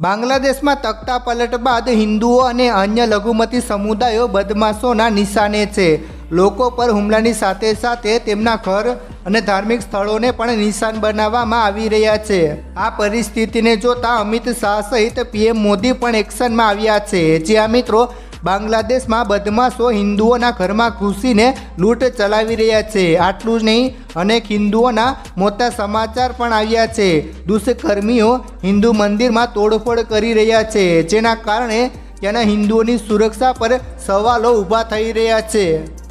બાંગ્લાદેશમાં તખ્તા પલટ બાદ હિન્દુઓ અને અન્ય લઘુમતી સમુદાયો બદમાશોના નિશાને છે. લોકો પર હુમલાની સાથે સાથે તેમના ઘર અને ધાર્મિક સ્થળોને પણ નિશાન બનાવવામાં આવી રહ્યા છે. આ પરિસ્થિતિને જોતા અમિત શાહ સહિત પીએમ મોદી પણ એક્શનમાં આવ્યા છે. જ્યાં મિત્રો બાંગ્લાદેશમાં બદમાશો હિન્દુઓના ઘરમાં ઘૂસીને લૂંટ ચલાવી રહ્યા છે. આટલું જ નહીં, અનેક હિન્દુઓના મોટા સમાચાર પણ આવ્યા છે. દુષ્કર્મીઓ હિન્દુ મંદિરમાં તોડફોડ કરી રહ્યા છે, જેના કારણે ત્યાંના હિન્દુઓની સુરક્ષા પર સવાલો ઊભા થઈ રહ્યા છે.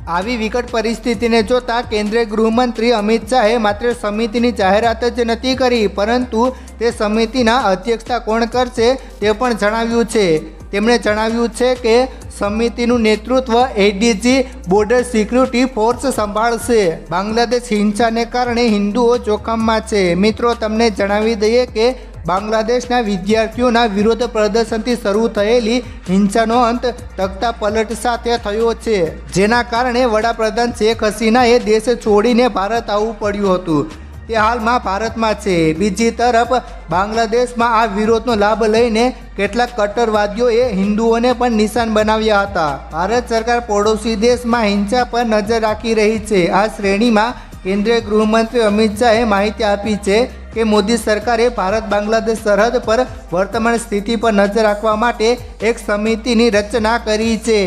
આવી વિકટ પરિસ્થિતિને જોતા કેન્દ્રીય ગૃહમંત્રી અમિત શાહે માત્ર સમિતિની જાહેરાત જ નથી કરી, પરંતુ તે સમિતિના અધ્યક્ષતા કોણ કરશે તે પણ જણાવ્યું છે. તેમણે જણાવ્યું છે કે સમિતિનું નેતૃત્વ એડીજી બોર્ડર સિક્યુરિટી ફોર્સ સંભાળશે. બાંગ્લાદેશ હિંસાને કારણે હિન્દુઓ જોખમમાં છે. મિત્રો, તમને જણાવી દઈએ કે બાંગ્લાદેશના વિદ્યાર્થીઓના વિરોધ પ્રદર્શનથી શરૂ થયેલી હિંસાનો અંત તખ્તા પલટ સાથે થયો છે. જેના કારણે વડાપ્રધાન શેખ હસીનાએ દેશ છોડીને ભારત આવવું પડ્યું હતું. તે હાલમાં ભારતમાં છે. બીજી તરફ, બાંગ્લાદેશમાં આ વિરોધનો લાભ લઈને કેટલાક કટ્ટરવાદીઓએ હિન્દુઓને પણ નિશાન બનાવ્યા હતા. ભારત સરકાર પડોશી દેશમાં હિંસા પર નજર રાખી રહી છે. આ શ્રેણીમાં કેન્દ્રીય ગૃહમંત્રી અમિત શાહે માહિતી આપી છે કે મોદી સરકારે ભારત બાંગ્લાદેશ સરહદ પર વર્તમાન સ્થિતિ પર નજર રાખવા માટે એક સમિતિની રચના કરી છે.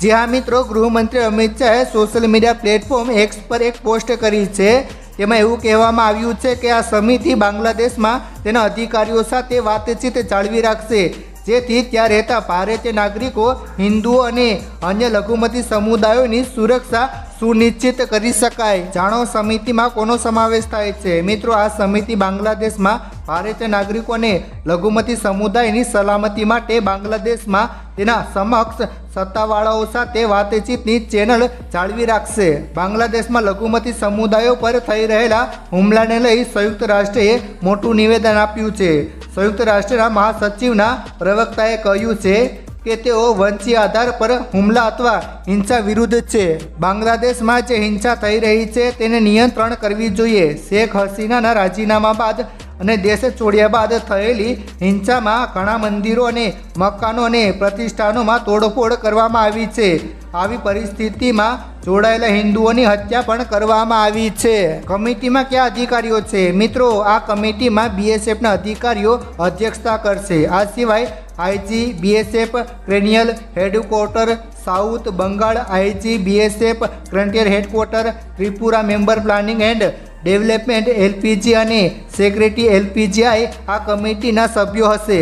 જ્યાં મિત્રો, ગૃહમંત્રી અમિત શાહે સોશિયલ મીડિયા પ્લેટફોર્મ એક્સ પર એક પોસ્ટ કરી છે. તેમાં એવું કહેવામાં આવ્યું છે કે આ સમિતિ બાંગ્લાદેશમાં તેના અધિકારીઓ સાથે વાતચીત જાળવી રાખશે, જેથી ત્યાં રહેતા ભારતીય નાગરિકો, હિન્દુઓ અને અન્ય લઘુમતી સમુદાયોની સુરક્ષા સુનિશ્ચિત કરી શકાય. જાણો સમિતિમાં કોનો સમાવેશ થાય છે? મિત્રો, આ સમિતિ બાંગ્લાદેશમાં ભારતીય નાગરિકો અને લઘુમતી સમુદાયની સલામતી માટે બાંગ્લાદેશમાં તેના સમક્ષ સત્તાવાળાઓ સાથે વાતચીતની ચેનલ જાળવી રાખશે. બાંગ્લાદેશમાં લઘુમતી સમુદાયો પર થઈ રહેલા હુમલાને લઈ સંયુક્ત રાષ્ટ્રએ મોટું નિવેદન આપ્યું છે. સંયુક્ત રાષ્ટ્રના મહાસચિવના પ્રવક્તાએ કહ્યું છે કે તેઓ વંશીય આધાર પર હુમલા અથવા હિંસા વિરુદ્ધ છે. બાંગ્લાદેશમાં જે હિંસા થઈ રહી છે તેને નિયંત્રણ કરવી જોઈએ. શેખ હસીનાના રાજીનામા બાદ અને દેશ છોડ્યા બાદ થયેલી હિંસામાં ઘણા મંદિરો અને મકાનો અને પ્રતિષ્ઠાનોમાં તોડફોડ કરવામાં આવી છે. આવી પરિસ્થિતિમાં જોડાયેલા હિન્દુઓની હત્યા પણ કરવામાં આવી છે. કમિટીમાં કયા અધિકારીઓ છે? મિત્રો, આ કમિટીમાં બીએસએફના અધિકારીઓ અધ્યક્ષતા કરશે. આ સિવાય IG, BSF, ક્રેનિયલ headquarter, south Bengal IG, BSF frontier headquarter, Tripura member planning and development LPG અને સેક્રેટરી એલપીજીઆઈ આ કમિટીના સભ્યો હશે.